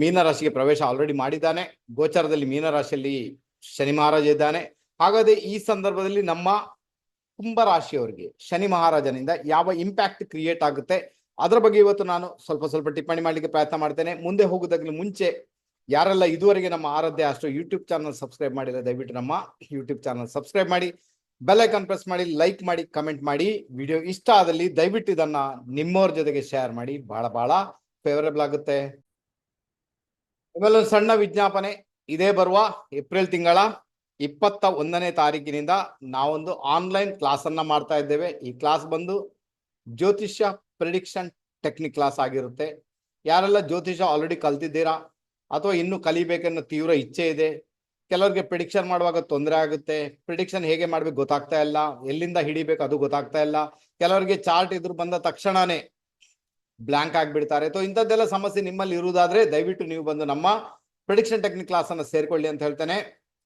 ಮೀನರಾಶಿಗೆ ಪ್ರವೇಶ ಆಲ್ರೆಡಿ ಮಾಡಿದ್ದಾನೆ. ಗೋಚಾರದಲ್ಲಿ ಮೀನರಾಶಿಯಲ್ಲಿ ಶನಿ ಮಹಾರಾಜ ಇದ್ದಾನೆ. ಹಾಗಾದ್ರೆ ಈ ಸಂದರ್ಭದಲ್ಲಿ ನಮ್ಮ ಕುಂಭರಾಶಿಯವರಿಗೆ, ಶನಿ ಮಹಾರಾಜನಿಂದ ಯಾವ ಇಂಪ್ಯಾಕ್ಟ್ ಕ್ರಿಯೇಟ್ ಆಗುತ್ತೆ? ಅದರ ಬಗ್ಗೆ ಇವತ್ತು ನಾನು ಸ್ವಲ್ಪ ಸ್ವಲ್ಪ ಟಿಪ್ಪಣಿ ಮಾಡಲಿಕ್ಕೆ ಪ್ರಯತ್ನ ಮಾಡ್ತೇನೆ. ಮುಂದೆ ಹೋಗೋದಕ್ಕೆ ಮುಂಚೆ ಯಾರೆಲ್ಲ ಇದುವರೆಗೆ ನಮ್ಮ ಆರಾಧ್ಯ ಅಷ್ಟು ಯೂಟ್ಯೂಬ್ ಚಾನಲ್ ಸಬ್ಸ್ಕ್ರೈಬ್ ಮಾಡಿಲ್ಲ, ದಯವಿಟ್ಟು ನಮ್ಮ ಯೂಟ್ಯೂಬ್ ಚಾನಲ್ ಸಬ್ಸ್ಕ್ರೈಬ್ ಮಾಡಿ. ಬೆಲ್ ಐಕಾನ್ ಪ್ರೆಸ್ ಮಾಡಿ ಲೈಕ್ ಮಾಡಿ ಕಮೆಂಟ್ ಮಾಡಿ. ವಿಡಿಯೋ ಇಷ್ಟ ಆದಲ್ಲಿ ದಯವಿಟ್ಟು ಇದನ್ನ ನಿಮ್ಮವ್ರ ಜೊತೆಗೆ ಶೇರ್ ಮಾಡಿ. ಬಹಳ ಬಹಳ ಫೇವರೇಬಲ್ ಆಗುತ್ತೆ. ಆಮೇಲೆ ಒಂದು ಸಣ್ಣ ವಿಜ್ಞಾಪನೆ. ಇದೇ ಬರುವ ಏಪ್ರಿಲ್ ತಿಂಗಳ ಇಪ್ಪತ್ತ ಒಂದನೇ ತಾರೀಕಿನಿಂದ ನಾವೊಂದು ಆನ್ಲೈನ್ ಕ್ಲಾಸ್ ಅನ್ನ ಮಾಡ್ತಾ ಇದ್ದೇವೆ. ಈ ಕ್ಲಾಸ್ ಬಂದು ಜ್ಯೋತಿಷ್ಯ ಪ್ರಿಡಿಕ್ಷನ್ ಟೆಕ್ನಿಕ್ ಕ್ಲಾಸ್ ಆಗಿರುತ್ತೆ. ಯಾರೆಲ್ಲ ಜ್ಯೋತಿಷ್ಯ ಆಲ್ರೆಡಿ ಕಲ್ತಿದ್ದೀರಾ? ಅಥವಾ ಇನ್ನು ಕಲಿಬೇಕನ್ನೋ ತೀವ್ರ ಇಚ್ಛೆ ಇದೆ? ಕೆಲವರಿಗೆ ಪ್ರಿಡಿಕ್ಷನ್ ಮಾಡುವಾಗ ತೊಂದರೆ ಆಗುತ್ತೆ. ಪ್ರಿಡಿಕ್ಷನ್ ಹೇಗೆ ಮಾಡ್ಬೇಕು ಗೊತ್ತಾಗ್ತಾ ಇಲ್ಲ. ಎಲ್ಲಿಂದ ಹಿಡಿಬೇಕು ಅದು ಗೊತ್ತಾಗ್ತಾ ಇಲ್ಲ. ಕೆಲವರಿಗೆ ಚಾರ್ಟ್ ಇದ್ರು ಬಂದ ತಕ್ಷಣನೇ ಬ್ಲಾಂಕ್ ಆಗಿಬಿಡ್ತಾರೆ. ಸೊ ಇಂಥದ್ದೆಲ್ಲ ಸಮಸ್ಯೆ ನಿಮ್ಮಲ್ಲಿ ಇರುವುದಾದ್ರೆ ದಯವಿಟ್ಟು ನೀವು ಬಂದು ನಮ್ಮ ಪ್ರಿಡಿಕ್ಷನ್ ಟೆಕ್ನಿಕ್ ಕ್ಲಾಸ್ ಅನ್ನು ಸೇರ್ಕೊಳ್ಳಿ ಅಂತ ಹೇಳ್ತೇನೆ.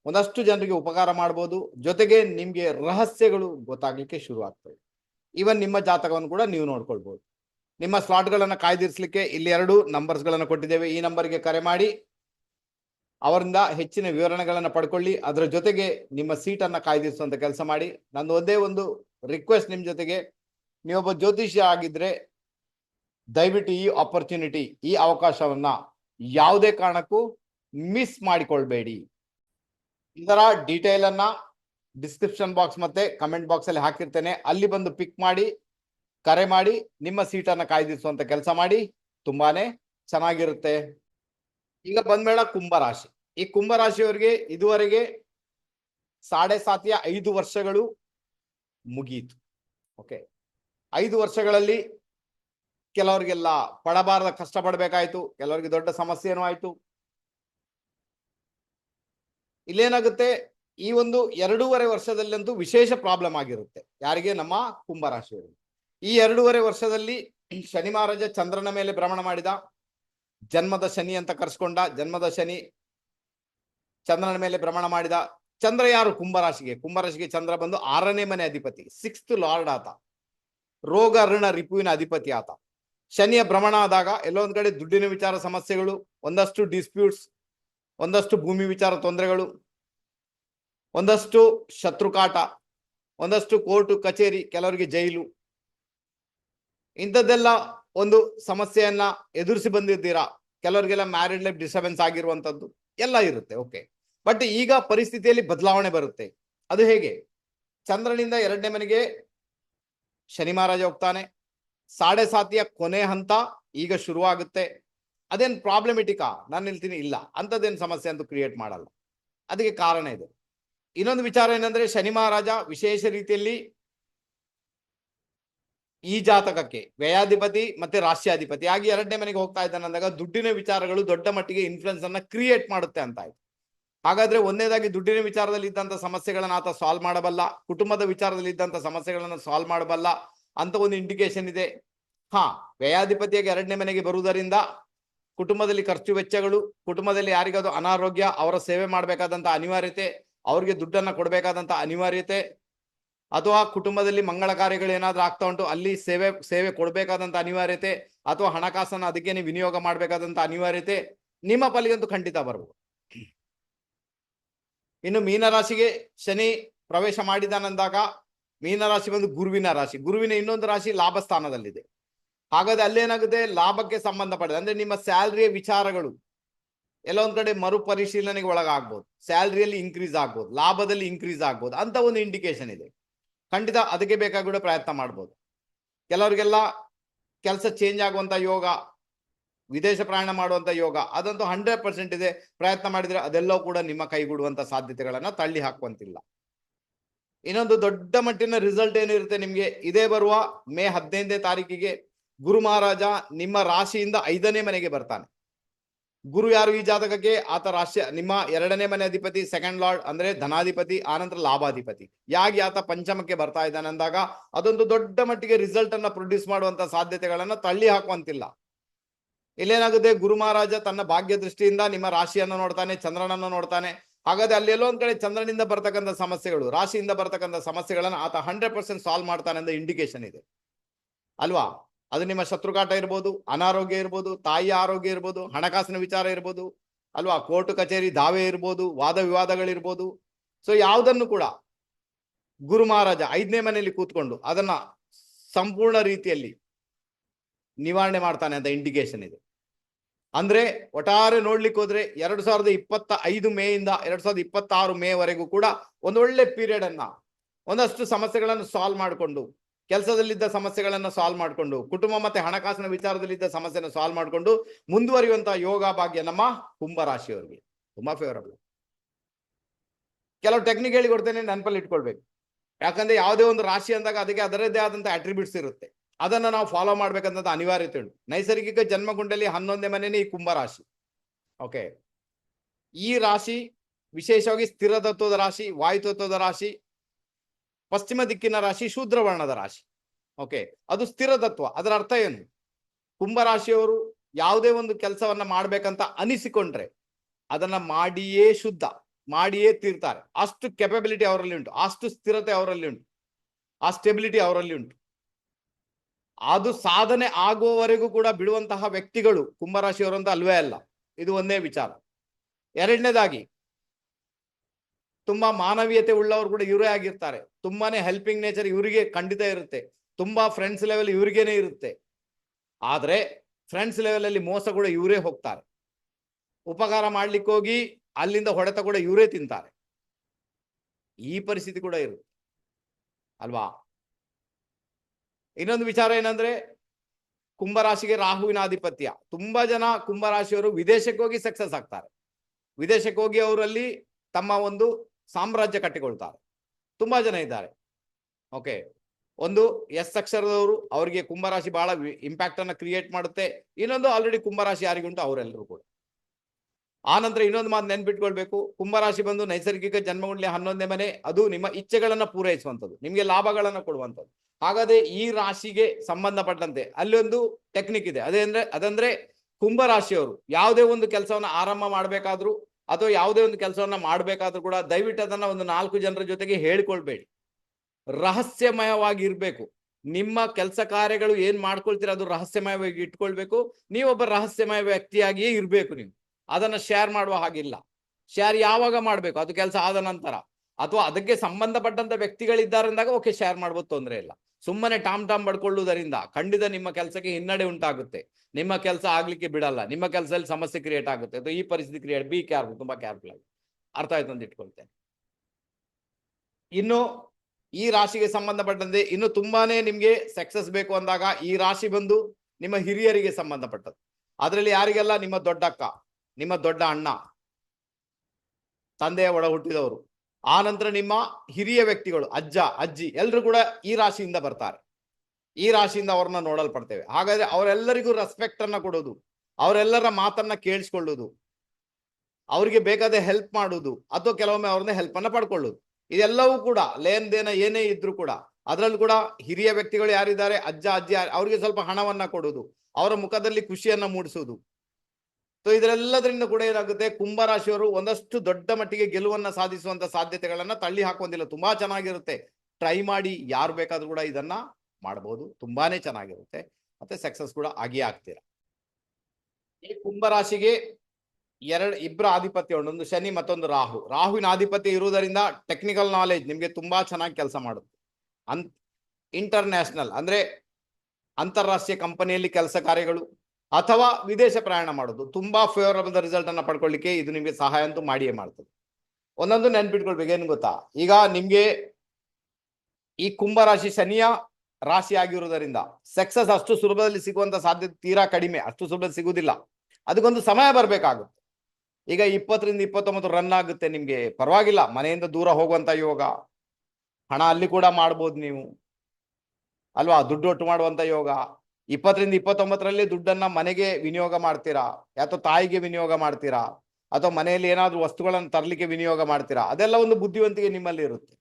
ಒಂದಷ್ಟು ಜನರಿಗೆ ಉಪಕಾರ ಮಾಡ್ಬೋದು. ಜೊತೆಗೆ ನಿಮಗೆ ರಹಸ್ಯಗಳು ಗೊತ್ತಾಗ್ಲಿಕ್ಕೆ ಶುರು ಆಗ್ತವೆ ಈವನ್ ನಿಮ್ಮ ಜಾತಕವನ್ನು ಕೂಡ ನೀವು ನೋಡ್ಕೊಳ್ಬೋದು. ನಿಮ್ಮ ಸ್ಲಾಟ್ಗಳನ್ನ ಕಾಯ್ದಿರಿಸಲಿಕ್ಕೆ ಇಲ್ಲಿ ಎರಡು ನಂಬರ್ಸ್ಗಳನ್ನು ಕೊಟ್ಟಿದ್ದೇವೆ. ಈ ನಂಬರ್ಗೆ ಕರೆ ಮಾಡಿ. ಅವರಿಂದ ಹೆಚ್ಚಿನ ವಿವರಣೆಗಳನ್ನು ಪಡ್ಕೊಳ್ಳಿ. ಅದರ ಜೊತೆಗೆ ನಿಮ್ಮ ಸೀಟನ್ನು ಕಾಯ್ದಿರಿಸುವಂಥ ಕೆಲಸ ಮಾಡಿ. ನಂದು ಒಂದೇ ಒಂದು ರಿಕ್ವೆಸ್ಟ್ ನಿಮ್ಮ ಜೊತೆಗೆ. ನೀವೊಬ್ಬ ಜ್ಯೋತಿಷ್ಯ ಆಗಿದ್ರೆ ದಯವಿಟ್ಟು ಈ ಆಪರ್ಚುನಿಟಿ ಈ ಅವಕಾಶವನ್ನ ಯಾವುದೇ ಕಾರಣಕ್ಕೂ ಮಿಸ್ ಮಾಡಿಕೊಳ್ಬೇಡಿ. ಇದರ ಡೀಟೇಲ್ ಅನ್ನ ಡಿಸ್ಕ್ರಿಪ್ಷನ್ ಬಾಕ್ಸ್ ಮತ್ತೆ ಕಮೆಂಟ್ ಬಾಕ್ಸ್ ಅಲ್ಲಿ ಹಾಕಿರ್ತೇನೆ. ಅಲ್ಲಿ ಬಂದು ಪಿಕ್ ಮಾಡಿ, ಕರೆ ಮಾಡಿ, ನಿಮ್ಮ ಸೀಟನ್ನ ಕಾಯ್ದಿರಿಸುವಂತ ಕೆಲಸ ಮಾಡಿ, ತುಂಬಾನೇ ಚೆನ್ನಾಗಿರುತ್ತೆ. ಈಗ ಬಂದ್ಮೇಳ ಕುಂಭರಾಶಿ ಈ ಕುಂಭರಾಶಿಯವರಿಗೆ ಇದುವರೆಗೆ ಸಾಡೆ ಸಾತಿಯ ಐದು ವರ್ಷಗಳು ಮುಗಿಯಿತು ಓಕೆ ಐದು ವರ್ಷಗಳಲ್ಲಿ ಕೆಲವರಿಗೆಲ್ಲ ಪಡಬಾರದ ಕಷ್ಟ ಪಡ್ಬೇಕಾಯ್ತು ಕೆಲವರಿಗೆ ದೊಡ್ಡ ಸಮಸ್ಯೆನೂ ಆಯ್ತು. ಇಲ್ಲೇನಾಗುತ್ತೆ, ಈ ಒಂದು ಎರಡೂವರೆ ವರ್ಷದಲ್ಲಂತೂ ವಿಶೇಷ ಪ್ರಾಬ್ಲಮ್ ಆಗಿರುತ್ತೆ. ಯಾರಿಗೆ? ನಮ್ಮ ಕುಂಭರಾಶಿಯವರು ಈ ಎರಡೂವರೆ ವರ್ಷದಲ್ಲಿ ಶನಿ ಮಹಾರಾಜ ಚಂದ್ರನ ಮೇಲೆ ಭ್ರಮಣ ಮಾಡಿದ, ಜನ್ಮದ ಶನಿ ಅಂತ ಕರ್ಸ್ಕೊಂಡ, ಜನ್ಮದ ಶನಿ ಚಂದ್ರನ ಮೇಲೆ ಭ್ರಮಣ ಮಾಡಿದ, ಚಂದ್ರ ಯಾರು? ಕುಂಭರಾಶಿಗೆ. ಕುಂಭರಾಶಿಗೆ ಚಂದ್ರ ಬಂದು ಆರನೇ ಮನೆ ಅಧಿಪತಿ ಸಿಕ್ಸ್ತ್ ಲಾರ್ಡ್ ಆತ. ರೋಗ, ಋಣ, ರಿಪುವಿನ ಅಧಿಪತಿ ಆತ. ಶನಿಯ ಭ್ರಮಣ ಆದಾಗ ಎಲ್ಲೊಂದು ಕಡೆ ದುಡ್ಡಿನ ವಿಚಾರ ಸಮಸ್ಯೆಗಳು, ಒಂದಷ್ಟು ಡಿಸ್ಪ್ಯೂಟ್ಸ್ ಒಂದಷ್ಟು ಭೂಮಿ ವಿಚಾರ ತೊಂದರೆಗಳು, ಒಂದಷ್ಟು ಶತ್ರುಕಾಟ, ಒಂದಷ್ಟು ಕೋರ್ಟು, ಕಚೇರಿ, ಕೆಲವರಿಗೆ ಜೈಲು. ಇಂಥದ್ದೆಲ್ಲ ಒಂದು ಸಮಸ್ಯೆಯನ್ನ ಎದುರಿಸಿ ಬಂದಿದ್ದೀರಾ? ಕೆಲವರಿಗೆಲ್ಲ ಮ್ಯಾರಿಡ್ ಲೈಫ್ ಡಿಸ್ಟರ್ಬೆನ್ಸ್ ಆಗಿರುವಂತದ್ದು ಎಲ್ಲ ಇರುತ್ತೆ ಓಕೆ ಬಟ್ ಈಗ ಪರಿಸ್ಥಿತಿಯಲ್ಲಿ ಬದಲಾವಣೆ ಬರುತ್ತೆ. ಅದು ಹೇಗೆ? ಚಂದ್ರನಿಂದ ಎರಡನೇ ಮನೆಗೆ ಶನಿ ಮಹಾರಾಜ ಹೋಗ್ತಾನೆ. ಸಾಡೆ ಸಾತಿಯ ಕೊನೆ ಹಂತ ಈಗ ಶುರುವಾಗುತ್ತೆ. ಅದೇನ್ ಪ್ರಾಬ್ಲಮೆಟಿಕಾ ನಾನು ಹೇಳ್ತೀನಿ ಇಲ್ಲ. ಅಂಥದ್ದೇನು ಸಮಸ್ಯೆ ಅಂತೂ ಕ್ರಿಯೇಟ್ ಮಾಡಲ್ಲ. ಅದಕ್ಕೆ ಕಾರಣ ಇದೆ. ಇನ್ನೊಂದು ವಿಚಾರ ಏನಂದ್ರೆ ಶನಿ ಮಹಾರಾಜ ವಿಶೇಷ ರೀತಿಯಲ್ಲಿ ಈ ಜಾತಕಕ್ಕೆ ವ್ಯಯಾಧಿಪತಿ ಮತ್ತೆ ರಾಷ್ಟ್ರಾಧಿಪತಿ ಆಗಿ ಎರಡನೇ ಮನೆಗೆ ಹೋಗ್ತಾ ಇದ್ದಾನೆ ಅಂದಾಗ ದುಡ್ಡಿನ ವಿಚಾರಗಳು ದೊಡ್ಡ ಮಟ್ಟಿಗೆ ಇನ್ಫ್ಲುಯೆನ್ಸ್ ಅನ್ನ ಕ್ರಿಯೇಟ್ ಮಾಡುತ್ತೆ ಅಂತ ಆಯ್ತು. ಹಾಗಾದ್ರೆ ಒಂದೇದಾಗಿ ದುಡ್ಡಿನ ವಿಚಾರದಲ್ಲಿ ಇದ್ದಂತ ಸಮಸ್ಯೆಗಳನ್ನ ಆತ ಸಾಲ್ವ್ ಮಾಡಬಲ್ಲ, ಕುಟುಂಬದ ವಿಚಾರದಲ್ಲಿ ಇದ್ದಂತ ಸಮಸ್ಯೆಗಳನ್ನ ಸಾಲ್ವ್ ಮಾಡಬಲ್ಲ ಅಂತ ಒಂದು ಇಂಡಿಕೇಶನ್ ಇದೆ. ಹಾ, ವ್ಯಯಾಧಿಪತಿಯಾಗಿ ಎರಡನೇ ಮನೆಗೆ ಬರುವುದರಿಂದ ಕುಟುಂಬದಲ್ಲಿ ಖರ್ಚು ವೆಚ್ಚಗಳು, ಕುಟುಂಬದಲ್ಲಿ ಯಾರಿಗಾದ್ರು ಅನಾರೋಗ್ಯ, ಅವರ ಸೇವೆ ಮಾಡಬೇಕಾದಂತ ಅನಿವಾರ್ಯತೆ, ಅವ್ರಿಗೆ ದುಡ್ಡನ್ನ ಕೊಡಬೇಕಾದಂತಹ ಅನಿವಾರ್ಯತೆ, ಅಥವಾ ಕುಟುಂಬದಲ್ಲಿ ಮಂಗಳ ಕಾರ್ಯಗಳು ಏನಾದರೂ ಆಗ್ತಾ ಉಂಟು, ಅಲ್ಲಿ ಸೇವೆ ಸೇವೆ ಕೊಡಬೇಕಾದಂತ ಅನಿವಾರ್ಯತೆ, ಅಥವಾ ಹಣಕಾಸನ್ನ ಅದಕ್ಕೇನೆ ವಿನಿಯೋಗ ಮಾಡಬೇಕಾದಂತ ಅನಿವಾರ್ಯತೆ, ನಿಮ್ಮ ಪಾಲಿಗಂತೂ ಖಂಡಿತ ಬರಬಹುದು. ಇನ್ನು ಮೀನರಾಶಿಗೆ ಶನಿ ಪ್ರವೇಶ ಮಾಡಿದಾನಂದಾಗ ಮೀನರಾಶಿ ಬಂದು ಗುರುವಿನ ರಾಶಿ. ಗುರುವಿನ ಇನ್ನೊಂದು ರಾಶಿ ಲಾಭ ಸ್ಥಾನದಲ್ಲಿದೆ ಹಾಗಾದ್ರೆ ಅಲ್ಲೇನಾಗುತ್ತೆ? ಲಾಭಕ್ಕೆ ಸಂಬಂಧಪಟ್ಟಿದೆ ಅಂದ್ರೆ ನಿಮ್ಮ ಸ್ಯಾಲ್ರಿಯ ವಿಚಾರಗಳು. ಎಲ್ಲ ಒಂದ್ ಕಡೆ ಮರುಪರಿಶೀಲನೆಗೆ ಒಳಗಾಗ್ಬೋದು. ಸ್ಯಾಲ್ರಿಯಲ್ಲಿ ಇನ್ಕ್ರೀಸ್ ಆಗ್ಬೋದು, ಲಾಭದಲ್ಲಿ ಇನ್ಕ್ರೀಸ್ ಆಗ್ಬೋದು, ಅಂತ ಒಂದು ಇಂಡಿಕೇಶನ್ ಇದೆ. ಖಂಡಿತ ಅದಕ್ಕೆ ಬೇಕಾಗಿರೋ ಪ್ರಯತ್ನ ಮಾಡ್ಬೋದು. ಕೆಲವರಿಗೆಲ್ಲ ಕೆಲಸ ಚೇಂಜ್ ಆಗುವಂತ ಯೋಗ, ವಿದೇಶ ಪ್ರಯಾಣ ಮಾಡುವಂತ ಯೋಗ, ಅದಂತೂ ಹಂಡ್ರೆಡ್ ಪರ್ಸೆಂಟ್ ಇದೆ. ಪ್ರಯತ್ನ ಮಾಡಿದ್ರೆ ಅದೆಲ್ಲವೂ ಕೂಡ ನಿಮ್ಮ ಕೈಗೂಡುವಂತ ಸಾಧ್ಯತೆಗಳನ್ನ ತಳ್ಳಿ ಹಾಕುವಂತಿಲ್ಲ. ಇನ್ನೊಂದು ದೊಡ್ಡ ಮಟ್ಟಿನ ರಿಸಲ್ಟ್ ಏನಿರುತ್ತೆ ನಿಮ್ಗೆ? ಇದೇ ಬರುವ ಮೇ ಹದಿನೈದನೇ ತಾರೀಕಿಗೆ ಗುರು ಮಹಾರಾಜ ನಿಮ್ಮ ರಾಶಿಯಿಂದ ಐದನೇ ಮನೆಗೆ ಬರ್ತಾನೆ. ಗುರು ಯಾರು ಈ ಜಾತಕಕ್ಕೆ? ಆತ ರಾಶಿ ನಿಮ್ಮ ಎರಡನೇ ಮನೆ ಅಧಿಪತಿ ಸೆಕೆಂಡ್ ಲಾರ್ಡ್ ಅಂದ್ರೆ ಧನಾಧಿಪತಿ ಆನಂತರ ಲಾಭಾಧಿಪತಿ. ಯಾಕೆ ಆತ ಪಂಚಮಕ್ಕೆ ಬರ್ತಾ ಇದ್ದಾನೆ ಅಂದಾಗ ಅದೊಂದು ದೊಡ್ಡ ಮಟ್ಟಿಗೆ ರಿಸಲ್ಟ್ ಅನ್ನ ಪ್ರೊಡ್ಯೂಸ್ ಮಾಡುವಂತ ಸಾಧ್ಯತೆಗಳನ್ನ ತಳ್ಳಿ ಹಾಕುವಂತಿಲ್ಲ. ಇಲ್ಲೇನಾಗುತ್ತೆ? ಗುರು ಮಹಾರಾಜ ತನ್ನ ಭಾಗ್ಯ ದೃಷ್ಟಿಯಿಂದ ನಿಮ್ಮ ರಾಶಿಯನ್ನ ನೋಡ್ತಾನೆ, ಚಂದ್ರನನ್ನು ನೋಡ್ತಾನೆ. ಹಾಗಾದ್ರೆ ಅಲ್ಲಿ ಎಲ್ಲೋ ಕಡೆ ಚಂದ್ರನಿಂದ ಬರ್ತಕ್ಕಂಥ ಸಮಸ್ಯೆಗಳು, ರಾಶಿಯಿಂದ ಬರ್ತಕ್ಕಂಥ ಸಮಸ್ಯೆಗಳನ್ನ ಆತ ಹಂಡ್ರೆಡ್ ಪರ್ಸೆಂಟ್ ಸಾಲ್ವ್ ಮಾಡ್ತಾನೆ ಅಂತ ಇಂಡಿಕೇಶನ್ ಇದೆ. ಅಲ್ವಾ? ಅದು ನಿಮ್ಮ ಶತ್ರುಕಾಟ ಇರ್ಬೋದು, ಅನಾರೋಗ್ಯ ಇರ್ಬೋದು, ತಾಯಿಯ ಆರೋಗ್ಯ ಇರ್ಬೋದು, ಹಣಕಾಸಿನ ವಿಚಾರ ಇರ್ಬೋದು, ಅಲ್ವಾ? ಕೋರ್ಟ್, ಕಚೇರಿ, ದಾವೆ ಇರ್ಬೋದು, ವಾದ ವಿವಾದಗಳಿರ್ಬೋದು. ಸೊ ಯಾವುದನ್ನು ಕೂಡ ಗುರು ಮಹಾರಾಜ ಐದನೇ ಮನೆಯಲ್ಲಿ ಕೂತ್ಕೊಂಡು ಅದನ್ನ ಸಂಪೂರ್ಣ ರೀತಿಯಲ್ಲಿ ನಿವಾರಣೆ ಮಾಡ್ತಾನೆ ಅಂತ ಇಂಡಿಕೇಶನ್ ಇದೆ. ಅಂದ್ರೆ ಒಟ್ಟಾರೆ ನೋಡ್ಲಿಕ್ಕೆ ಹೋದ್ರೆ ಎರಡ್ ಸಾವಿರದ ಇಪ್ಪತ್ತ ಐದು ಮೇ ಇಂದ ಎರಡ್ ಸಾವಿರದ ಇಪ್ಪತ್ತಾರು ಮೇ ವರೆಗೂ ಕೂಡ ಒಂದೊಳ್ಳೆ ಪೀರಿಯಡ್ ಅನ್ನ, ಒಂದಷ್ಟು ಸಮಸ್ಯೆಗಳನ್ನು ಸಾಲ್ವ್ ಮಾಡಿಕೊಂಡು, ಕೆಲಸದಲ್ಲಿದ್ದ ಸಮಸ್ಯೆಗಳನ್ನ ಸಾಲ್ವ್ ಮಾಡಿಕೊಂಡು, ಕುಟುಂಬ ಮತ್ತೆ ಹಣಕಾಸಿನ ವಿಚಾರದಲ್ಲಿದ್ದ ಸಮಸ್ಯೆನ ಸಾಲ್ವ್ ಮಾಡಿಕೊಂಡು ಮುಂದುವರಿಯುವಂತಹ ಯೋಗ ಭಾಗ್ಯ ನಮ್ಮ ಕುಂಭ ರಾಶಿಯವರಿಗೆ ತುಂಬಾ ಫೇವರಬಲ್ ಕೆಲವು ಟೆಕ್ನಿಕ್ ಹೇಳಿ ಕೊಡ್ತೇನೆ, ನೆನಪಲ್ಲಿ ಇಟ್ಕೊಳ್ಬೇಕು. ಯಾಕಂದ್ರೆ ಯಾವುದೇ ಒಂದು ರಾಶಿ ಅಂದಾಗ ಅದಕ್ಕೆ ಅದರದ್ದೇ ಆದಂತಹ ಅಟ್ರಿಬ್ಯೂಟ್ಸ್ ಇರುತ್ತೆ. ಅದನ್ನ ನಾವು ಫಾಲೋ ಮಾಡ್ಬೇಕಂತ ಅನಿವಾರ್ಯತೆ ಉಂಟು. ನೈಸರ್ಗಿಕ ಜನ್ಮಗುಂಡಲಿ ಹನ್ನೊಂದನೇ ಮನೆಯೇ ಈ ಕುಂಭ ರಾಶಿ. ಓಕೆ ಈ ರಾಶಿ ವಿಶೇಷವಾಗಿ ಸ್ಥಿರ ತತ್ವದ ರಾಶಿ ವಾಯು ತತ್ವದ ರಾಶಿ, ಪಶ್ಚಿಮ ದಿಕ್ಕಿನ ರಾಶಿ ಶೂದ್ರ ವರ್ಣದ ರಾಶಿ. ಓಕೆ ಅದು ಸ್ಥಿರ ತತ್ವ ಅದರ ಅರ್ಥ ಏನು? ಕುಂಭ ರಾಶಿಯವರು ಯಾವುದೇ ಒಂದು ಕೆಲಸವನ್ನ ಮಾಡ್ಬೇಕಂತ ಅನಿಸಿಕೊಂಡ್ರೆ ಅದನ್ನ ಮಾಡಿಯೇ ಶುದ್ಧ, ಮಾಡಿಯೇ ತೀರ್ತಾರೆ. ಅಷ್ಟು ಕೆಪಬಿಲಿಟಿ ಅವರಲ್ಲಿ ಉಂಟು. ಅಷ್ಟು ಸ್ಥಿರತೆ ಅವರಲ್ಲಿ ಉಂಟು. ಆ ಸ್ಟೆಬಿಲಿಟಿ ಅವರಲ್ಲಿ ಉಂಟು. ಅದು ಸಾಧನೆ ಆಗುವವರೆಗೂ ಕೂಡ ಬಿಡುವಂತಹ ವ್ಯಕ್ತಿಗಳು ಕುಂಭರಾಶಿಯವರು ಅಂತ ಅಲ್ವೇ ಅಲ್ಲ. ಇದು ಒಂದೇ ವಿಚಾರ. ಎರಡನೇದಾಗಿ, ತುಂಬಾ ಮಾನವೀಯತೆ ಉಳ್ಳವರು ಕೂಡ ಇವರೇ ಆಗಿರ್ತಾರೆ. ತುಂಬಾನೇ ಹೆಲ್ಪಿಂಗ್ ನೇಚರ್ ಇವರಿಗೆ ಖಂಡಿತ ಇರುತ್ತೆ. ತುಂಬಾ ಫ್ರೆಂಡ್ಸ್ ಲೆವೆಲ್ ಇವ್ರಿಗೇನೆ ಇರುತ್ತೆ. ಆದ್ರೆ ಫ್ರೆಂಡ್ಸ್ ಲೆವೆಲ್ ಅಲ್ಲಿ ಮೋಸ ಕೂಡ ಇವರೇ ಹೋಗ್ತಾರೆ. ಉಪಕಾರ ಮಾಡ್ಲಿಕ್ಕೆ ಹೋಗಿ ಅಲ್ಲಿಂದ ಹೊಡೆತ ಕೂಡ ಇವರೇ ತಿಂತಾರೆ. ಈ ಪರಿಸ್ಥಿತಿ ಕೂಡ ಇರುತ್ತೆ. ಅಲ್ವಾ? ಇನ್ನೊಂದು ವಿಚಾರ ಏನಂದ್ರೆ ಕುಂಭರಾಶಿಗೆ ರಾಹುವಿನ ಆಧಿಪತ್ಯ ತುಂಬಾ ಜನ ಕುಂಭರಾಶಿಯವರು ವಿದೇಶಕ್ಕೆ ಹೋಗಿ ಸಕ್ಸಸ್ ಆಗ್ತಾರೆ. ವಿದೇಶಕ್ಕೆ ಹೋಗಿ ಅವರಲ್ಲಿ ತಮ್ಮ ಒಂದು ಸಾಮ್ರಾಜ್ಯ ಕಟ್ಟಿಕೊಳ್ತಾರೆ. ತುಂಬಾ ಜನ ಇದ್ದಾರೆ. ಓಕೆ ಒಂದು ಎಸ್ ಅಕ್ಷರದವರು ಅವರಿಗೆ ಕುಂಭರಾಶಿ ಬಹಳ ಇಂಪ್ಯಾಕ್ಟ್ ಅನ್ನ ಕ್ರಿಯೇಟ್ ಮಾಡುತ್ತೆ. ಇನ್ನೊಂದು ಆಲ್ರೆಡಿ ಕುಂಭರಾಶಿ ಯಾರಿಗುಂಟು ಅವರೆಲ್ಲರೂ ಕೂಡ. ಆ ನಂತರ ಇನ್ನೊಂದು ಮಾತು ನೆನ್ಪಿಟ್ಕೊಳ್ಬೇಕು. ಕುಂಭರಾಶಿ ಬಂದು ನೈಸರ್ಗಿಕ ಜನ್ಮಗುಂಡ್ಲಿ ಹನ್ನೊಂದನೇ ಮನೆ, ಅದು ನಿಮ್ಮ ಇಚ್ಛೆಗಳನ್ನ ಪೂರೈಸುವಂಥದ್ದು. ನಿಮಗೆ ಲಾಭಗಳನ್ನ ಕೊಡುವಂಥದ್ದು. ಹಾಗಾದ್ರೆ ಈ ರಾಶಿಗೆ ಸಂಬಂಧಪಟ್ಟಂತೆ ಅಲ್ಲಿ ಒಂದು ಟೆಕ್ನಿಕ್ ಇದೆ. ಅದೇ ಅಂದ್ರೆ, ಅದಂದ್ರೆ ಕುಂಭರಾಶಿಯವರು ಯಾವುದೇ ಒಂದು ಕೆಲಸವನ್ನ ಆರಂಭ ಮಾಡ್ಬೇಕಾದ್ರೂ ಅಥವಾ ಯಾವುದೇ ಒಂದು ಕೆಲಸವನ್ನ ಮಾಡ್ಬೇಕಾದ್ರೂ ಕೂಡ ದಯವಿಟ್ಟು ಅದನ್ನ ಒಂದು ನಾಲ್ಕು ಜನರ ಜೊತೆಗೆ ಹೇಳ್ಕೊಳ್ಬೇಡಿ. ರಹಸ್ಯಮಯವಾಗಿ ಇರ್ಬೇಕು ನಿಮ್ಮ ಕೆಲಸ ಕಾರ್ಯಗಳು ಏನ್ ಮಾಡ್ಕೊಳ್ತೀರ ಅದು ರಹಸ್ಯಮಯವಾಗಿ ಇಟ್ಕೊಳ್ಬೇಕು. ನೀವೊಬ್ಬ ರಹಸ್ಯಮಯ ವ್ಯಕ್ತಿಯಾಗಿಯೇ ಇರ್ಬೇಕು ನೀವು. ಅದನ್ನ ಶೇರ್ ಮಾಡುವ ಹಾಗಿಲ್ಲ. ಶೇರ್ ಯಾವಾಗ ಮಾಡ್ಬೇಕು? ಅದು ಕೆಲಸ ಆದ ನಂತರ. ಅಥವಾ ಅದಕ್ಕೆ ಸಂಬಂಧಪಟ್ಟಂತ ವ್ಯಕ್ತಿಗಳಿದ್ದಾರೆ ಅಂದಾಗ ಓಕೆ ಶೇರ್ ಮಾಡ್ಬೋದು ತೊಂದರೆ ಇಲ್ಲ. ಸುಮ್ಮನೆ ಟಾಮ್ ಟಾಮ್ ಪಡ್ಕೊಳ್ಳುವುದರಿಂದ ಖಂಡಿತ ನಿಮ್ಮ ಕೆಲಸಕ್ಕೆ ಹಿನ್ನಡೆ ಉಂಟಾಗುತ್ತೆ. ನಿಮ್ಮ ಕೆಲಸ ಆಗ್ಲಿಕ್ಕೆ ಬಿಡಲ್ಲ, ನಿಮ್ಮ ಕೆಲಸದಲ್ಲಿ ಸಮಸ್ಯೆ ಕ್ರಿಯೇಟ್ ಆಗುತ್ತೆ. ಅಥವಾ ಈ ಪರಿಸ್ಥಿತಿ ಕ್ರಿಯೇಟ್ ಬಿ ಕೇರ್ಫುಲ್ ತುಂಬಾ ಕೇರ್ಫುಲ್ ಆಗಿ. ಅರ್ಥ ಆಯ್ತು ಅಂತ ಇಟ್ಕೊಳ್ತೇನೆ. ಇನ್ನು ಈ ರಾಶಿಗೆ ಸಂಬಂಧಪಟ್ಟಂತೆ ಇನ್ನು ತುಂಬಾನೇ ನಿಮ್ಗೆ ಸಕ್ಸಸ್ ಬೇಕು ಅಂದಾಗ ಈ ರಾಶಿ ಬಂದು ನಿಮ್ಮ ಹಿರಿಯರಿಗೆ ಸಂಬಂಧಪಟ್ಟದ್ದು. ಅದರಲ್ಲಿ ಯಾರಿಗೆಲ್ಲ ನಿಮ್ಮ ದೊಡ್ಡ ಅಕ್ಕ ನಿಮ್ಮ ದೊಡ್ಡ ಅಣ್ಣ, ತಂದೆಯ ಒಳ ಹುಟ್ಟಿದವರು ಆ ನಂತರ ನಿಮ್ಮ ಹಿರಿಯ ವ್ಯಕ್ತಿಗಳು, ಅಜ್ಜ, ಅಜ್ಜಿ ಎಲ್ಲರೂ ಕೂಡ ಈ ರಾಶಿಯಿಂದ ಬರ್ತಾರೆ. ಈ ರಾಶಿಯಿಂದ ಅವ್ರನ್ನ ನೋಡಲ್ಪಡ್ತೇವೆ. ಹಾಗಾದ್ರೆ ಅವರೆಲ್ಲರಿಗೂ ರೆಸ್ಪೆಕ್ಟ್ ಅನ್ನ ಕೊಡೋದು, ಅವರೆಲ್ಲರ ಮಾತನ್ನ ಕೇಳಿಸ್ಕೊಳ್ಳೋದು, ಅವರಿಗೆ ಬೇಕಾದ ಹೆಲ್ಪ್ ಮಾಡುವುದು ಅಥವಾ ಕೆಲವೊಮ್ಮೆ ಅವ್ರನ್ನ ಹೆಲ್ಪ್ ಅನ್ನ ಪಡ್ಕೊಳ್ಳೋದು. ಇದೆಲ್ಲವೂ ಕೂಡ ಲೇನ್ ದೇನ ಏನೇ ಇದ್ರೂ ಕೂಡ, ಅದರಲ್ಲೂ ಕೂಡ ಹಿರಿಯ ವ್ಯಕ್ತಿಗಳು ಯಾರಿದ್ದಾರೆ, ಅಜ್ಜ, ಅಜ್ಜಿ, ಅವ್ರಿಗೆ ಸ್ವಲ್ಪ ಹಣವನ್ನ ಕೊಡುವುದು ಅವರ ಮುಖದಲ್ಲಿ ಖುಷಿಯನ್ನ ಮೂಡಿಸುವುದು ಸೊ ಇದರೆಲ್ಲದರಿಂದ ಕೂಡ ಏನಾಗುತ್ತೆ? ಕುಂಭರಾಶಿಯವರು ಒಂದಷ್ಟು ದೊಡ್ಡ ಮಟ್ಟಿಗೆ ಗೆಲುವನ್ನ ಸಾಧಿಸುವಂತ ಸಾಧ್ಯತೆಗಳನ್ನ ತಳ್ಳಿ ಹಾಕುವಂತಿಲ್ಲ ತುಂಬಾ ಚೆನ್ನಾಗಿರುತ್ತೆ. ಟ್ರೈ ಮಾಡಿ ಯಾರು ಬೇಕಾದ್ರೂ ಕೂಡ ಇದನ್ನ ಮಾಡಬಹುದು ತುಂಬಾನೇ ಚೆನ್ನಾಗಿರುತ್ತೆ. ಮತ್ತೆ ಸಕ್ಸಸ್ ಕೂಡ ಆಗಿಯೇ ಆಗ್ತೀರಾ? ಈ ಕುಂಭರಾಶಿಗೆ ಎರಡು ಇಬ್ಬರ ಆಧಿಪತ್ಯ ಒಂದು ಶನಿ, ಮತ್ತೊಂದು ರಾಹು. ರಾಹುವಿನ ಆಧಿಪತ್ಯ ಇರುವುದರಿಂದ ಟೆಕ್ನಿಕಲ್ ನಾಲೆಜ್ ನಿಮ್ಗೆ ತುಂಬಾ ಚೆನ್ನಾಗಿ ಕೆಲಸ ಮಾಡುತ್ತೆ. ಅನ್ ಇಂಟರ್ನ್ಯಾಷನಲ್ ಅಂದ್ರೆ ಅಂತಾರಾಷ್ಟ್ರೀಯ ಕಂಪನಿಯಲ್ಲಿ ಕೆಲಸ ಕಾರ್ಯಗಳು ಅಥವಾ ವಿದೇಶ ಪ್ರಯಾಣ ಮಾಡೋದು. ತುಂಬಾ ಫೇವರಬಲ್ ರಿಸಲ್ಟ್ ಅನ್ನ ಪಡ್ಕೊಳ್ಳಿಕ್ಕೆ ಇದು ನಿಮಗೆ ಸಹಾಯ ಅಂತೂ ಮಾಡಿಯೇ ಮಾಡ್ತದೆ. ಒಂದೊಂದು ನೆನ್ಪಿಟ್ಕೊಳ್ಬೇಕು, ಏನು ಗೊತ್ತಾ? ಈಗ ನಿಮ್ಗೆ ಈ ಕುಂಭರಾಶಿ ಶನಿಯ ರಾಶಿ ಆಗಿರುವುದರಿಂದ ಸಕ್ಸಸ್ ಅಷ್ಟು ಸುಲಭದಲ್ಲಿ ಸಿಗುವಂತ ಸಾಧ್ಯತೆ ತೀರಾ ಕಡಿಮೆ, ಅಷ್ಟು ಸುಲಭದಲ್ಲಿ ಸಿಗುವುದಿಲ್ಲ. ಅದಕ್ಕೊಂದು ಸಮಯ ಬರಬೇಕಾಗುತ್ತೆ. ಈಗ ಇಪ್ಪತ್ತರಿಂದ ಇಪ್ಪತ್ತೊಂಬತ್ತು ರನ್ ಆಗುತ್ತೆ ನಿಮ್ಗೆ, ಪರವಾಗಿಲ್ಲ, ಮನೆಯಿಂದ ದೂರ ಹೋಗುವಂತ ಯೋಗ. ಹಣ ಅಲ್ಲಿ ಕೂಡ ಮಾಡ್ಬೋದು ನೀವು. ಅಲ್ವಾ? ದುಡ್ಡು ಒಟ್ಟು ಮಾಡುವಂತ ಯೋಗ. ಇಪ್ಪತ್ತರಿಂದ ಇಪ್ಪತ್ತೊಂಬತ್ತರಲ್ಲಿ ದುಡ್ಡನ್ನ ಮನೆಗೆ ವಿನಿಯೋಗ ಮಾಡ್ತೀರಾ? ಅಥವಾ ತಾಯಿಗೆ ವಿನಿಯೋಗ ಮಾಡ್ತೀರಾ? ಅಥವಾ ಮನೆಯಲ್ಲಿ ಏನಾದ್ರೂ ವಸ್ತುಗಳನ್ನು ತರಲಿಕ್ಕೆ ವಿನಿಯೋಗ ಮಾಡ್ತೀರಾ? ಅದೆಲ್ಲ ಒಂದು ಬುದ್ಧಿವಂತಿಕೆ ನಿಮ್ಮಲ್ಲಿ ಇರುತ್ತೆ.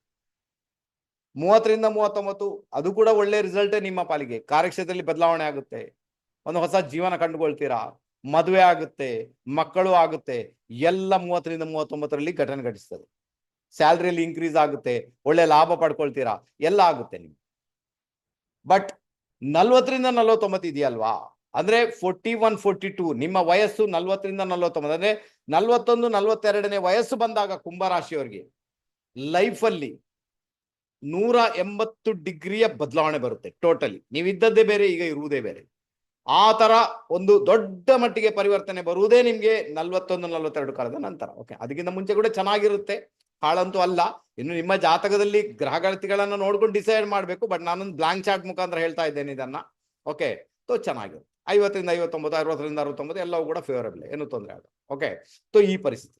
ಮೂವತ್ತರಿಂದ ಮೂವತ್ತೊಂಬತ್ತು, ಅದು ಕೂಡ ಒಳ್ಳೆ ರಿಸಲ್ಟೇ ನಿಮ್ಮ ಪಾಲಿಗೆ. ಕಾರ್ಯಕ್ಷೇತ್ರದಲ್ಲಿ ಬದಲಾವಣೆ ಆಗುತ್ತೆ. ಒಂದು ಹೊಸ ಜೀವನ ಕಂಡುಕೊಳ್ತೀರಾ? ಮದುವೆ ಆಗುತ್ತೆ, ಮಕ್ಕಳು ಆಗುತ್ತೆ, ಎಲ್ಲ ಮೂವತ್ತರಿಂದ ಮೂವತ್ತೊಂಬತ್ತರಲ್ಲಿ ಘಟನೆ ಘಟಿಸ್ತದೆ. ಸ್ಯಾಲ್ರಿಯಲ್ಲಿ ಇನ್ಕ್ರೀಸ್ ಆಗುತ್ತೆ, ಒಳ್ಳೆ ಲಾಭ ಪಡ್ಕೊಳ್ತೀರಾ? ಎಲ್ಲ ಆಗುತ್ತೆ ನಿಮ್ಗೆ. ಬಟ್ ನಲ್ವತ್ತರಿಂದ ನಲ್ವತ್ತೊಂಬತ್ತು ಇದೆಯಲ್ವಾ? ಅಂದ್ರೆ ಫೋರ್ಟಿ ಒನ್ ಫೋರ್ಟಿ ಟೂ ನಿಮ್ಮ ವಯಸ್ಸು ನಲ್ವತ್ತರಿಂದ ನಲ್ವತ್ತೊಂಬತ್ತು, ಅಂದ್ರೆ ನಲ್ವತ್ತೊಂದು, ನಲ್ವತ್ತೆರಡನೇ ವಯಸ್ಸು ಬಂದಾಗ ಕುಂಭರಾಶಿಯವರಿಗೆ ಲೈಫಲ್ಲಿ ನೂರ ಎಂಬತ್ತು ಡಿಗ್ರಿಯ ಬದಲಾವಣೆ ಬರುತ್ತೆ ಟೋಟಲಿ ನೀವಿದ್ದದ್ದೇ ಬೇರೆ, ಈಗ ಇರುವುದೇ ಬೇರೆ. ಆ ತರ ಒಂದು ದೊಡ್ಡ ಮಟ್ಟಿಗೆ ಪರಿವರ್ತನೆ ಬರುವುದೇ ನಿಮ್ಗೆ ನಲ್ವತ್ತೊಂದು, ನಲ್ವತ್ತೆರಡು ಕಾಲದ ನಂತರ ಓಕೆ ಅದಕ್ಕಿಂತ ಮುಂಚೆ ಕೂಡ ಚೆನ್ನಾಗಿರುತ್ತೆ. ಹಾಳಂತೂ ಅಲ್ಲ. ಇನ್ನು ನಿಮ್ಮ ಜಾತಕದಲ್ಲಿ ಗ್ರಹಗಳತಿಗಳನ್ನು ನೋಡ್ಕೊಂಡು ಡಿಸೈಡ್ ಮಾಡಬೇಕು ಬಟ್ ನಾನೊಂದು ಬ್ಲಾಂಕ್ ಚಾರ್ಟ್ ಮುಖಾಂತರ ಹೇಳ್ತಾ ಇದ್ದೇನೆ ಇದನ್ನ. ಓಕೆ ತೋ ಚೆನ್ನಾಗಿರುತ್ತೆ ಐವತ್ತರಿಂದ ಐವತ್ತೊಂಬತ್ತು, ಅರವತ್ತರಿಂದ ಅರವತ್ತೊಂಬತ್ತು ಎಲ್ಲವೂ ಕೂಡ ಫೇವರಬಲ್ ಏನು ತೊಂದರೆ ಆಗುತ್ತೆ ಓಕೆ ತೋ ಈ ಪರಿಸ್ಥಿತಿ.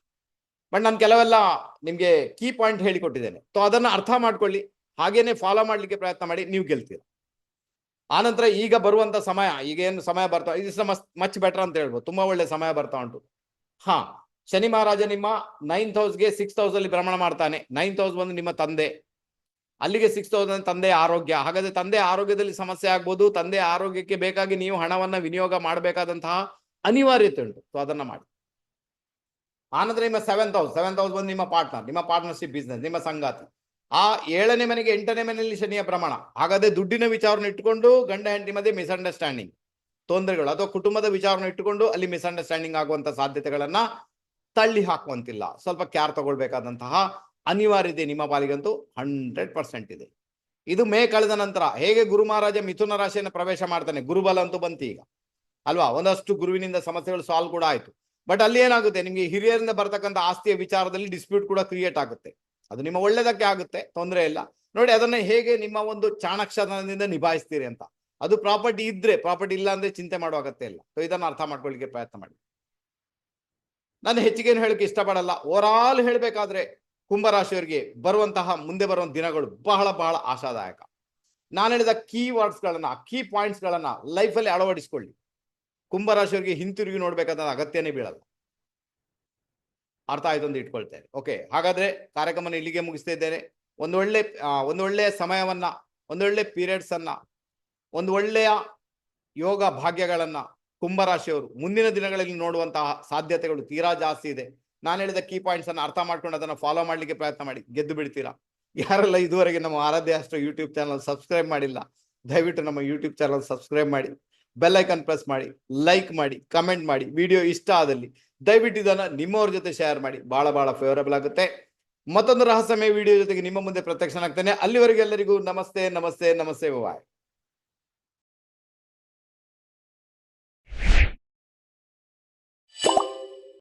ಬಟ್ ನಾನು ಕೆಲವೆಲ್ಲ ನಿಮ್ಗೆ ಕೀ ಪಾಯಿಂಟ್ ಹೇಳಿಕೊಟ್ಟಿದ್ದೇನೆ. ಸೊ ಅದನ್ನ ಅರ್ಥ ಮಾಡ್ಕೊಳ್ಳಿ. ಹಾಗೇನೆ ಫಾಲೋ ಮಾಡ್ಲಿಕ್ಕೆ ಪ್ರಯತ್ನ ಮಾಡಿ, ನೀವು ಗೆಲ್ತೀರ. ಆನಂತರ ಈಗ ಬರುವಂತ ಸಮಯ, ಈಗ ಏನು ಸಮಯ ಬರ್ತಾ ಇದು ಮಸ್ ಮಚ್ ಬೆಟರ್ ಅಂತ ಹೇಳ್ಬೋದು. ತುಂಬಾ ಒಳ್ಳೆ ಸಮಯ ಬರ್ತಾ ಉಂಟು. ಹಾ. ಶನಿ ಮಹಾರಾಜ ನಿಮ್ಮ ನೈನ್ತ್ ಹೌಸ್ಗೆ ಸಿಕ್ಸ್ ಹೌಸ್ ಅಲ್ಲಿ ಭ್ರಮಣ ಮಾಡ್ತಾನೆ. ನೈನ್ತ್ ಹೌಸ್ ಬಂದು ನಿಮ್ಮ ತಂದೆ. ಅಲ್ಲಿಗೆ ಸಿಕ್ಸ್ ತೌಸಂಡ್ ತಂದೆ ಆರೋಗ್ಯ. ಹಾಗಾದ್ರೆ ತಂದೆ ಆರೋಗ್ಯದಲ್ಲಿ ಸಮಸ್ಯೆ ಆಗ್ಬೋದು. ತಂದೆ ಆರೋಗ್ಯಕ್ಕೆ ಬೇಕಾಗಿ ನೀವು ಹಣವನ್ನ ವಿನಿಯೋಗ ಮಾಡಬೇಕಾದಂತಹ ಅನಿವಾರ್ಯತೆ ಉಂಟು. ಸೊ ಅದನ್ನ ಮಾಡಿ. ಆನಂತರ ನಿಮ್ಮ ಸೆವೆಂತ್ ಹೌಸ್ ಸೆವೆಂತ್ ಹೌಸ್ ಬಂದು ನಿಮ್ಮ ಪಾರ್ಟ್ನರ್ ನಿಮ್ಮ ಪಾರ್ಟ್ನರ್ಶಿಪ್ ಬಿಸ್ನೆಸ್ ನಿಮ್ಮ ಸಂಗಾತಿ. ಆ ಏಳನೇ ಮನೆಗೆ ಎಂಟನೇ ಮನೆಯಲ್ಲಿ ಶನಿಯ ಪ್ರಮಾಣ ಹಾಗಾದ್ರೆ ದುಡ್ಡಿನ ವಿಚಾರವನ್ನು ಇಟ್ಟುಕೊಂಡು ಗಂಡ ಹೆಂಡತಿ ಮಧ್ಯೆ ಮಿಸ್ಅಂಡರ್ಸ್ಟ್ಯಾಂಡಿಂಗ್ ತೊಂದರೆಗಳು ಅಥವಾ ಕುಟುಂಬದ ವಿಚಾರವನ್ನು ಇಟ್ಟುಕೊಂಡು ಅಲ್ಲಿ ಮಿಸ್ಅಂಡರ್ಸ್ಟ್ಯಾಂಡಿಂಗ್ ಆಗುವಂತ ಸಾಧ್ಯತೆಗಳನ್ನ ತಳ್ಳಿ ಹಾಕುವಂತಿಲ್ಲ. ಸ್ವಲ್ಪ ಕ್ಯಾರ್ ತಗೊಳ್ಬೇಕಾದಂತಹ ಅನಿವಾರ್ಯತೆ ನಿಮ್ಮ ಪಾಲಿಗಂತೂ ಹಂಡ್ರೆಡ್ ಪರ್ಸೆಂಟ್ ಇದೆ. ಇದು ಮೇ ಕಳೆದ ನಂತರ ಹೇಗೆ ಗುರು ಮಹಾರಾಜ ಮಿಥುನ ರಾಶಿಯನ್ನು ಪ್ರವೇಶ ಮಾಡ್ತಾನೆ? ಗುರುಬಲ ಅಂತೂ ಬಂತು ಈಗ. ಅಲ್ವಾ? ಒಂದಷ್ಟು ಗುರುವಿನಿಂದ ಸಮಸ್ಯೆಗಳು ಸಾಲ್ವ್ ಕೂಡ ಆಯ್ತು. ಬಟ್ ಅಲ್ಲಿ ಏನಾಗುತ್ತೆ? ನಿಮಗೆ ಹಿರಿಯರಿಂದ ಬರ್ತಕ್ಕಂಥ ಆಸ್ತಿಯ ವಿಚಾರದಲ್ಲಿ ಡಿಸ್ಪ್ಯೂಟ್ ಕೂಡ ಕ್ರಿಯೇಟ್ ಆಗುತ್ತೆ. ಅದು ನಿಮ್ಮ ಒಳ್ಳೇದಕ್ಕೆ ಆಗುತ್ತೆ, ತೊಂದರೆ ಇಲ್ಲ. ನೋಡಿ, ಅದನ್ನ ಹೇಗೆ ನಿಮ್ಮ ಒಂದು ಚಾಣಕ್ಷತನದಿಂದ ನಿಭಾಯಿಸ್ತೀರಿ ಅಂತ. ಅದು ಪ್ರಾಪರ್ಟಿ ಇದ್ರೆ ಪ್ರಾಪರ್ಟಿ ಇಲ್ಲ ಅಂದ್ರೆ ಚಿಂತೆ ಮಾಡುವ ಅಗತ್ಯ ಇಲ್ಲ. ಸೊ ಇದನ್ನ ಅರ್ಥ ಮಾಡ್ಕೊಳ್ಳಿಕ್ಕೆ ಪ್ರಯತ್ನ ಮಾಡಿ. ನಾನು ಹೆಚ್ಚಿಗೆ ಏನು ಹೇಳಕ್ಕೆ ಇಷ್ಟಪಡಲ್ಲ. ಓವರಾಲ್ ಹೇಳಬೇಕಾದ್ರೆ ಕುಂಭರಾಶಿಯವರಿಗೆ ಬರುವಂತಹ ಮುಂದೆ ಬರುವಂತ ದಿನಗಳು ಬಹಳ ಬಹಳ ಆಶಾದಾಯಕ. ನಾನು ಹೇಳಿದ ಕೀ ವರ್ಡ್ಸ್ಗಳನ್ನ ಕೀ ಪಾಯಿಂಟ್ಸ್ಗಳನ್ನ ಲೈಫಲ್ಲಿ ಅಳವಡಿಸಿಕೊಳ್ಳಿ. ಕುಂಭರಾಶಿಯವರಿಗೆ ಹಿಂತಿರುಗಿ ನೋಡ್ಬೇಕಾದ ಅಗತ್ಯನೇ ಬೀಳಲ್ಲ. ಅರ್ಥ ಆಯ್ತು ಅಂತ ಇಟ್ಕೊಳ್ತೇನೆ. ಓಕೆ ಹಾಗಾದ್ರೆ ಕಾರ್ಯಕ್ರಮ ಇಲ್ಲಿಗೆ ಮುಗಿಸ್ತಾ ಇದ್ದೇನೆ. ಒಂದೊಳ್ಳೆ ಒಳ್ಳೆ ಒಂದು ಒಳ್ಳೆಯ ಸಮಯವನ್ನ ಒಂದೊಳ್ಳೆ ಪೀರಿಯಡ್ಸ್ ಅನ್ನ, ಒಂದು ಒಳ್ಳೆಯ ಯೋಗ ಭಾಗ್ಯಗಳನ್ನ ಕುಂಭರಾಶಿಯವರು ಮುಂದಿನ ದಿನಗಳಲ್ಲಿ ನೋಡುವಂತಹ ಸಾಧ್ಯತೆಗಳು ತೀರಾ ಜಾಸ್ತಿ ಇದೆ. ನಾನು ಹೇಳಿದ ಕೀ ಪಾಯಿಂಟ್ಸ್ ಅನ್ನು ಅರ್ಥ ಮಾಡ್ಕೊಂಡು ಅದನ್ನ ಫಾಲೋ ಮಾಡ್ಲಿಕ್ಕೆ ಪ್ರಯತ್ನ ಮಾಡಿ. ಗೆದ್ದು ಬಿಡ್ತೀರಾ? ಯಾರೆಲ್ಲ ಇದುವರೆಗೆ ನಮ್ಮ ಆರಾಧ್ಯ ಅಷ್ಟು ಯೂಟ್ಯೂಬ್ ಚಾನಲ್ ಸಬ್ಸ್ಕ್ರೈಬ್ ಮಾಡಿಲ್ಲ, ದಯವಿಟ್ಟು ನಮ್ಮ ಯೂಟ್ಯೂಬ್ ಚಾನಲ್ ಸಬ್ಸ್ಕ್ರೈಬ್ ಮಾಡಿ. ಬೆಲ್ ಐಕನ್ ಪ್ರೆಸ್ ಮಾಡಿ ಲೈಕ್ ಮಾಡಿ ಕಮೆಂಟ್ ಮಾಡಿ ವಿಡಿಯೋ ಇಷ್ಟ ಆದಲ್ಲಿ ದಯವಿಟ್ಟು ಇದನ್ನ ನಿಮ್ಮವ್ರ ಜೊತೆ ಶೇರ್ ಮಾಡಿ. ಬಹಳ ಬಹಳ ಫೇವರಬಲ್ ಆಗುತ್ತೆ. ಮತ್ತೊಂದು ರಹಸ್ಯಮಯ ವಿಡಿಯೋ ಜೊತೆಗೆ ನಿಮ್ಮ ಮುಂದೆ ಪ್ರತ್ಯಕ್ಷನಾಗ್ತೇನೆ. ಅಲ್ಲಿವರೆಗೆ ಎಲ್ಲರಿಗೂ ನಮಸ್ತೆ ನಮಸ್ತೆ ನಮಸ್ತೆ ಬಾಯ್